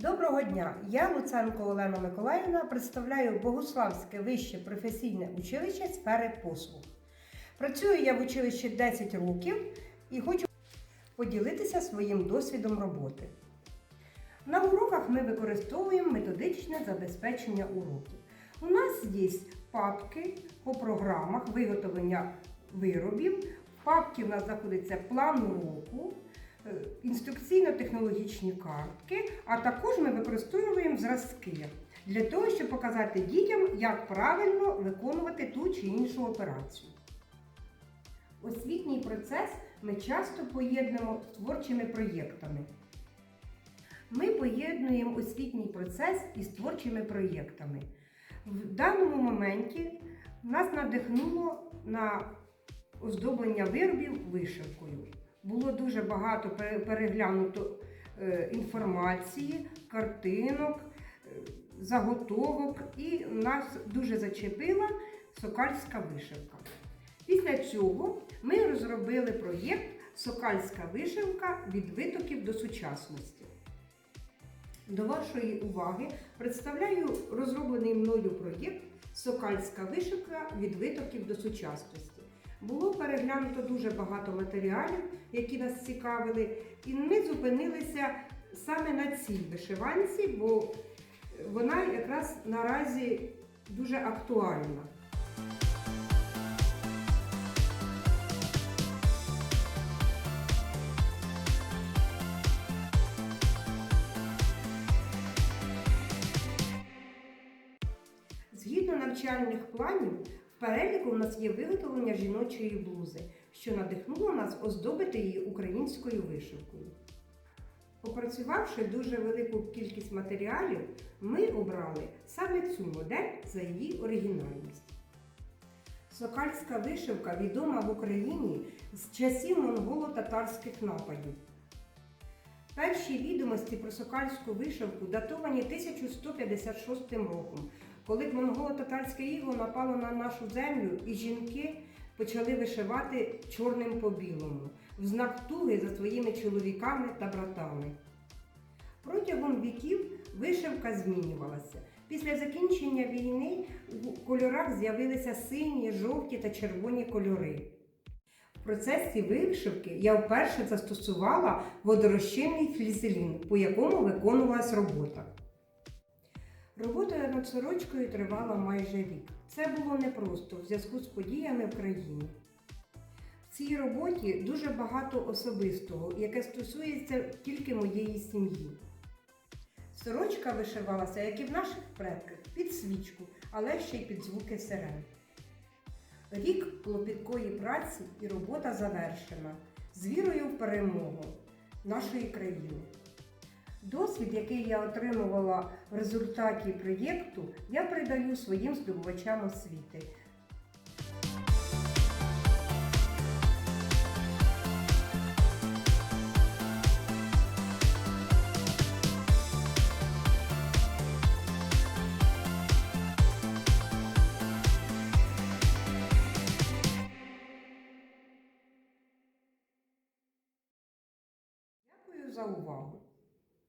Доброго дня! Я Луценко Олена Миколаївна представляю Богуславське вище професійне училище сфери послуг. Працюю я в училищі 10 років і хочу поділитися своїм досвідом роботи. На уроках ми використовуємо методичне забезпечення уроків. У нас є папки по програмах виготовлення виробів. В папці в нас знаходиться план уроку, інструкційно-технологічні картки, а також ми використовуємо зразки для того, щоб показати дітям, як правильно виконувати ту чи іншу операцію. Освітній процес ми часто поєднуємо з творчими проєктами. Ми поєднуємо освітній процес із творчими проєктами. В даному моменті нас надихнуло на оздоблення виробів вишивкою. Було дуже багато переглянуто е, інформації, картинок, е, заготовок, і нас дуже зачепила сокальська вишивка. Після цього ми розробили проєкт Сокальська вишивка від витоків до сучасності. До вашої уваги представляю розроблений мною проєкт Сокальська вишивка від витоків до сучасності. Було переглянуто дуже багато матеріалів, які нас цікавили, і ми зупинилися саме на цій вишиванці, бо вона якраз наразі дуже актуальна. Згідно навчальних планів, в переліку у нас є виготовлення жіночої блузи, що надихнуло нас оздобити її українською вишивкою. Опрацювавши дуже велику кількість матеріалів, ми обрали саме цю модель за її оригінальність. Сокальська вишивка відома в Україні з часів монголо-татарських нападів. Перші відомості про сокальську вишивку датовані 1156 роком, коли монголо-татарське іго напало на нашу землю і жінки почали вишивати чорним по білому, в знак туги за своїми чоловіками та братами. Протягом віків вишивка змінювалася. Після закінчення війни в кольорах з'явилися сині, жовті та червоні кольори. В процесі вишивки я вперше застосувала водорозчинний флізелін, по якому виконувалась робота. Робота над сорочкою тривала майже рік. Це було непросто в зв'язку з подіями в країні. В цій роботі дуже багато особистого, яке стосується тільки моєї сім'ї. Сорочка вишивалася, як і в наших предках, під свічку, але ще й під звуки сирен. Рік клопіткої праці і робота завершена з вірою в перемогу нашої країни. Досвід, який я отримувала в результаті проєкту, я передаю своїм здобувачам освіти. Дякую за увагу!